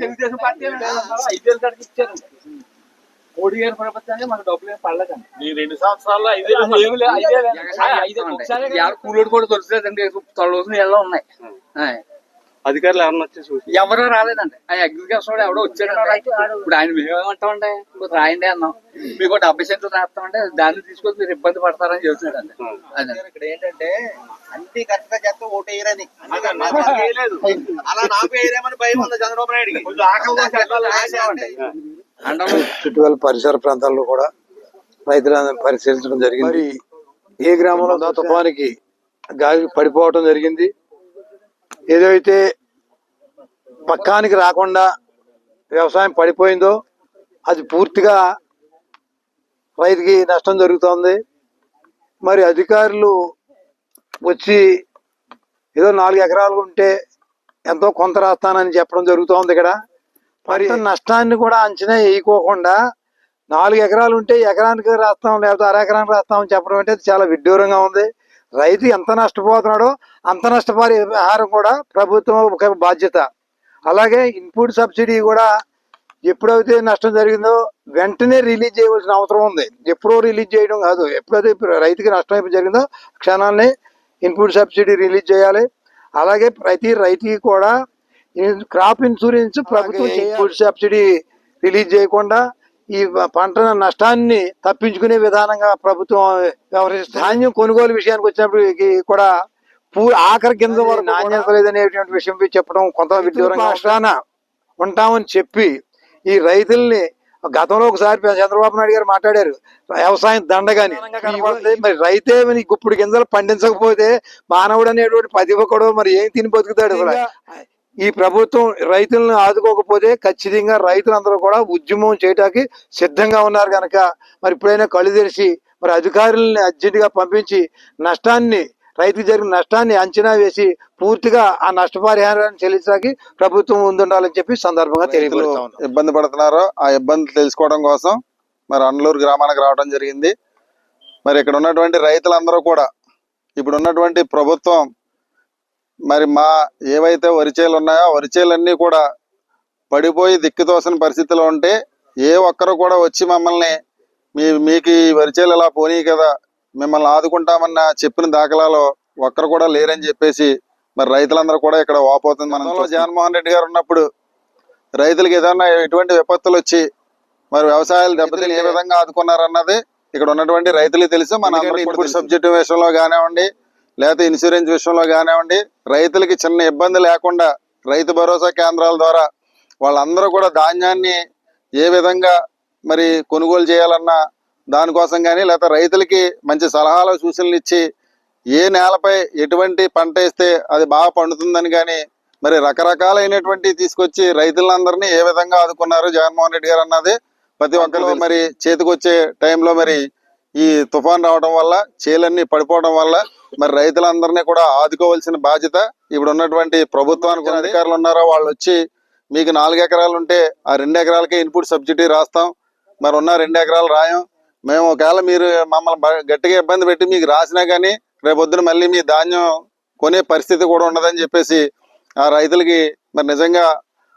Telugu Desam party ఐదేళ్ళు ఇచ్చారండి మోడీ గారి ప్రభుత్వాన్ని మనకు డబ్బులు ఏం పడలేదండి. ఈ రెండు సంవత్సరాల్లో ఐదే ఏమి లేదు, ఐదేలే. ఆ, ఐదే. ఒకసారి కూలోడు కూడా దొరకలేదండి తొలసిన ఎలా ఉన్నాయి. అధికారులు ఎవరన్నా వచ్చి చూసి ఎవరో రాలేదండి. ఆ అగ్రికల్చర్ వాడు ఎవడో వచ్చాడు ఇప్పుడు ఆయన మేము ఏమంటామండి ఇప్పుడు రాయండి అన్నాం. మీకు ఒక డెబ్బై సెంట్లు రాస్తామంటే దాన్ని తీసుకొని మీరు ఇబ్బంది పడతారని చెబుతున్నాడు అండి అదే. ఇక్కడ ఏంటంటే అన్ని కరెక్ట్గా చేస్తే ఓటు వేయరని. అలా నాకు వేయరేమని భయం ఉంది చంద్రబాబు నాయుడుకి. చుట్టుపక్కల పరిసర ప్రాంతాల్లో కూడా రైతులను పరిశీలించడం జరిగింది. మరి ఏ గ్రామంలో తుఫానికి గాలి పడిపోవటం జరిగింది. ఏదైతే పక్కానికి రాకుండా వ్యవసాయం పడిపోయిందో అది పూర్తిగా రైతుకి నష్టం జరుగుతోంది. మరి అధికారులు వచ్చి ఏదో నాలుగు ఎకరాలు ఉంటే ఎంతో కొంత రాస్తానని చెప్పడం జరుగుతోంది ఇక్కడ. మరి నష్టాన్ని కూడా అంచనా వేయకోకుండా నాలుగు ఎకరాలు ఉంటే ఎకరానికి రాస్తాం లేకపోతే అర ఎకరానికి రాస్తాం అని చెప్పడం అంటే అది చాలా విడ్డూరంగా ఉంది. రైతు ఎంత నష్టపోతున్నాడో అంత నష్టపరిహారం కూడా ప్రభుత్వం ఒక బాధ్యత. అలాగే ఇన్పుట్ సబ్సిడీ కూడా ఎప్పుడైతే నష్టం జరిగిందో వెంటనే రిలీజ్ చేయవలసిన అవసరం ఉంది. ఎప్పుడో రిలీజ్ చేయడం కాదు. ఎప్పుడైతే రైతుకి నష్టం జరిగిందో క్షణాన్ని ఇన్పుట్ సబ్సిడీ రిలీజ్ చేయాలి. అలాగే ప్రతి రైతుకి కూడా క్రాప్ ఇన్సూరెన్స్ ప్రభుత్వం ఇన్పుట్ సబ్సిడీ రిలీజ్ చేయకుండా ఈ పంట నష్టాన్ని తప్పించుకునే విధానంగా ప్రభుత్వం వ్యవహరిస్తుంది. ధాన్యం కొనుగోలు విషయానికి వచ్చినప్పటికి కూడా పూ ఆఖరి కింద వరకు నాణ్యత లేదనేటువంటి విషయం చెప్పడం కొంత నష్టాన ఉంటామని చెప్పి ఈ రైతుల్ని గతంలో ఒకసారి చంద్రబాబు నాయుడు గారు మాట్లాడారు. వ్యవసాయం దండగాని. మరి రైతే మరి గుప్పుడు గింజలు పండించకపోతే మానవుడు అనేటువంటి ప్రతి ఒక్కడు మరి ఏం తిని బతుకుతాడు అసలు? ఈ ప్రభుత్వం రైతులను ఆదుకోకపోతే ఖచ్చితంగా రైతులందరూ కూడా ఉద్యమం చేయడానికి సిద్ధంగా ఉన్నారు కనుక మరి ఇప్పుడైనా కళ్ళు తెరిచి మరి అధికారులని అర్జెంటుగా పంపించి నష్టాన్ని రైతుకు జరిగిన నష్టాన్ని అంచనా వేసి పూర్తిగా ఆ నష్టపరిహారాన్ని చెల్లించడానికి ప్రభుత్వం ముందుండాలని చెప్పి సందర్భంగా ఉన్నాం. ఇబ్బంది పడుతున్నారో. ఆ ఇబ్బంది తెలుసుకోవడం కోసం మరి అన్నలూరు గ్రామానికి రావడం జరిగింది. మరి ఇక్కడ ఉన్నటువంటి రైతులందరూ కూడా ఇప్పుడు ఉన్నటువంటి ప్రభుత్వం మరి మా ఏవైతే వరిచేలు ఉన్నాయో వరిచేలన్నీ కూడా పడిపోయి దిక్కుతోసిన పరిస్థితిలో ఉంటే ఏ ఒక్కరు కూడా వచ్చి మమ్మల్ని మీ మీకు ఈ వరిచేలు ఇలా పోనీ కదా మిమ్మల్ని ఆదుకుంటామన్న చెప్పిన దాఖలాలో ఒక్కరు కూడా లేరని చెప్పేసి మరి రైతులందరూ కూడా ఇక్కడ వాపోతుంది. మనలో జగన్మోహన్ రెడ్డి గారు ఉన్నప్పుడు రైతులకు ఏదైనా ఎటువంటి విపత్తులు వచ్చి మరి వ్యవసాయాలు దెబ్బతిని ఏ విధంగా ఆదుకున్నారన్నది ఇక్కడ ఉన్నటువంటి రైతులకు తెలుసు. మన సబ్జెక్ట్ విషయంలో కానివ్వండి లేకపోతే ఇన్సూరెన్స్ విషయంలో కానివ్వండి రైతులకి చిన్న ఇబ్బంది లేకుండా రైతు భరోసా కేంద్రాల ద్వారా వాళ్ళందరూ కూడా ధాన్యాన్ని ఏ విధంగా మరి కొనుగోలు చేయాలన్నా దానికోసం కానీ లేకపోతే రైతులకి మంచి సలహాలు సూచనలు ఇచ్చి ఏ నేలపై ఎటువంటి పంట వేస్తే అది బాగా పండుతుందని కానీ మరి రకరకాలైనటువంటి తీసుకొచ్చి రైతులందరినీ ఏ విధంగా ఆదుకున్నారు జగన్మోహన్ రెడ్డి గారు అన్నది ప్రతి ఒక్కరు మరి చేతికొచ్చే టైంలో మరి ఈ తుఫాన్ రావడం వల్ల చేలన్నీ పడిపోవడం వల్ల మరి రైతులందరినీ కూడా ఆదుకోవాల్సిన బాధ్యత ఇప్పుడు ఉన్నటువంటి ప్రభుత్వానికి అధికారులు ఉన్నారో? వాళ్ళు వచ్చి మీకు నాలుగు ఎకరాలు ఉంటే ఆ రెండు ఎకరాలకే ఇన్పుట్ సబ్సిడీ రాస్తాం. మరి ఉన్న రెండు ఎకరాలు రాయం. మేము ఒకవేళ మీరు మమ్మల్ని గట్టిగా ఇబ్బంది పెట్టి మీకు రాసినా కానీ రేపొద్దున మళ్ళీ మీ ధాన్యం కొనే పరిస్థితి కూడా ఉండదని చెప్పేసి ఆ రైతులకి మరి నిజంగా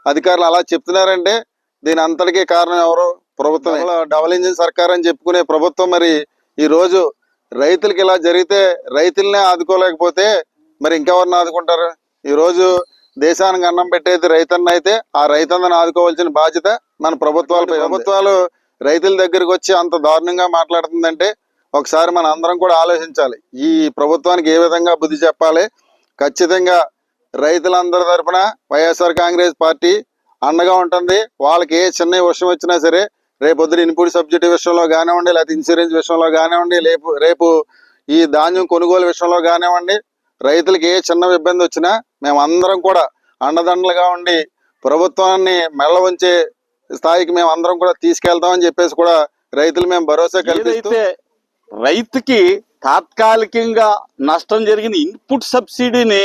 అధికారులు అలా చెప్తున్నారంటే దీని అంతటికీ కారణం ఎవరు? ప్రభుత్వం డబల్ ఇంజిన్ సర్కార్ అని చెప్పుకునే ప్రభుత్వం మరి ఈ రోజు రైతులకి ఇలా జరిగితే రైతులనే ఆదుకోలేకపోతే మరి ఇంకెవరిని ఆదుకుంటారు? ఈరోజు దేశానికి అన్నం పెట్టేది రైతన్న అయితే ఆ రైతన్నను ఆదుకోవాల్సిన బాధ్యత మన ప్రభుత్వాలు ప్రభుత్వాలు రైతుల దగ్గరికి వచ్చి అంత దారుణంగా మాట్లాడుతుందంటే ఒకసారి మన అందరం కూడా ఆలోచించాలి. ఈ ప్రభుత్వానికి ఏ విధంగా బుద్ధి చెప్పాలి? ఖచ్చితంగా రైతులందరి తరఫున వైఎస్ఆర్ కాంగ్రెస్ పార్టీ అండగా ఉంటుంది. వాళ్ళకి ఏ చిన్న విషయం వచ్చినా సరే రేపు ఇన్పుట్ సబ్సిడీ విషయంలో కానివ్వండి లేకపోతే ఇన్సూరెన్స్ విషయంలో కానివ్వండి రేపు రేపు ఈ ధాన్యం కొనుగోలు విషయంలో కానివ్వండి రైతులకి ఏ చిన్న ఇబ్బంది వచ్చినా మేము అందరం కూడా అండదండలుగా ఉండి ప్రభుత్వాన్ని మెల్ల ఉంచే స్థాయికి మేము అందరం కూడా తీసుకెళ్తామని చెప్పేసి కూడా రైతులు మేము భరోసా కల్పిస్తూ రైతుకి తాత్కాలికంగా నష్టం జరిగిన ఇన్పుట్ సబ్సిడీని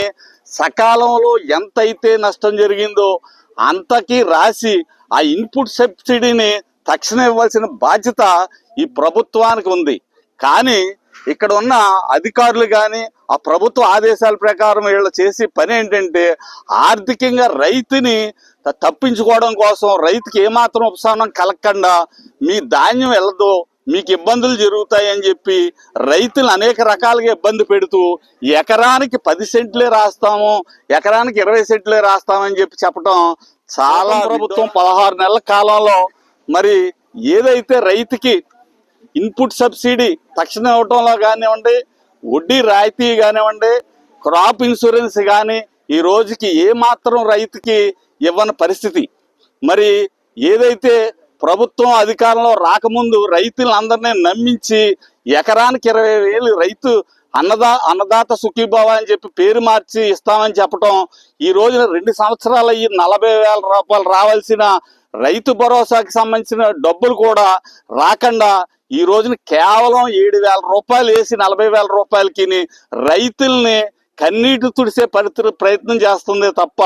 సకాలంలో ఎంతైతే నష్టం జరిగిందో అంతకి రాసి ఆ ఇన్పుట్ సబ్సిడీని తక్షణం ఇవ్వాల్సిన బాధ్యత ఈ ప్రభుత్వానికి ఉంది. కానీ ఇక్కడ ఉన్న అధికారులు కానీ ఆ ప్రభుత్వ ఆదేశాల ప్రకారం వీళ్ళు చేసే పని ఏంటంటే ఆర్థికంగా రైతుని తప్పించుకోవడం కోసం రైతుకి ఏమాత్రం ఉపశమనం కలగకుండా మీ ధాన్యం వెళ్ళదు మీకు ఇబ్బందులు జరుగుతాయని చెప్పి రైతులు అనేక రకాలుగా ఇబ్బంది పెడుతూ ఎకరానికి పది సెంట్లే రాస్తాము ఎకరానికి ఇరవై సెంట్లే రాస్తామని చెప్పి చెప్పడం చాలా ప్రభుత్వం పదహారు నెలల కాలంలో మరి ఏదైతే రైతుకి ఇన్పుట్ సబ్సిడీ తక్షణం ఇవ్వటంలో కానివ్వండి వడ్డీ రాయితీ కానివ్వండి క్రాప్ ఇన్సూరెన్స్ కానీ ఈ రోజుకి ఏమాత్రం రైతుకి ఇవ్వని పరిస్థితి. మరి ఏదైతే ప్రభుత్వం అధికారంలో రాకముందు రైతులందరినీ నమ్మించి ఎకరానికి ఇరవై వేలు రైతు అన్నదా అన్నదాత సుఖీభావ అని చెప్పి పేరు మార్చి ఇస్తామని చెప్పటం ఈ రోజున రెండు సంవత్సరాలు అయ్యి నలభై వేల రూపాయలు రావాల్సిన రైతు భరోసాకి సంబంధించిన డబ్బులు కూడా రాకుండా ఈ రోజున కేవలం ఏడు వేల రూపాయలు వేసి నలభై వేల రూపాయలకి రైతుల్ని కన్నీటి తుడిసే పరిస్థితి ప్రయత్నం చేస్తుంది తప్ప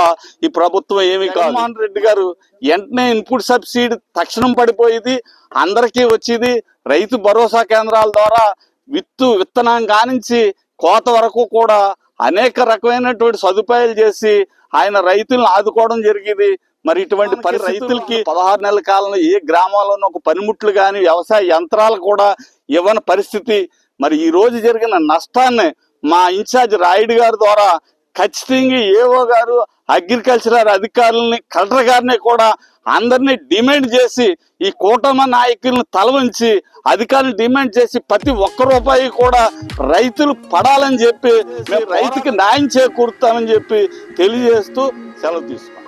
ఈ ప్రభుత్వం ఏమి కాదు. జగన్మోహన్ రెడ్డి గారు వెంటనే ఇన్పుట్ సబ్సిడీ తక్షణం పడిపోయేది అందరికీ వచ్చేది. రైతు భరోసా కేంద్రాల ద్వారా విత్తు విత్తనం కానించి కోత వరకు కూడా అనేక రకమైనటువంటి సదుపాయాలు చేసి ఆయన రైతులను ఆదుకోవడం జరిగేది. మరి ఇటువంటి పరి రైతులకి పదహారు నెలల కాలంలో ఏ గ్రామాల్లోనూ ఒక పనిముట్లు కానీ వ్యవసాయ యంత్రాలు కూడా ఇవ్వని పరిస్థితి. మరి ఈ రోజు జరిగిన నష్టాన్ని మా ఇన్ఛార్జ్ రాయుడు గారి ద్వారా ఖచ్చితంగా ఏవో గారు అగ్రికల్చరల్ అధికారులని కలెక్టర్ గారిని కూడా అందరినీ డిమాండ్ చేసి ఈ కూటమి నాయకులను తలవంచి అధికారులు డిమాండ్ చేసి ప్రతి ఒక్క రూపాయి కూడా రైతులు పడాలని చెప్పి మేము రైతుకి న్యాయం చేకూరుతామని చెప్పి తెలియజేస్తూ సెలవు తీసుకున్నాం.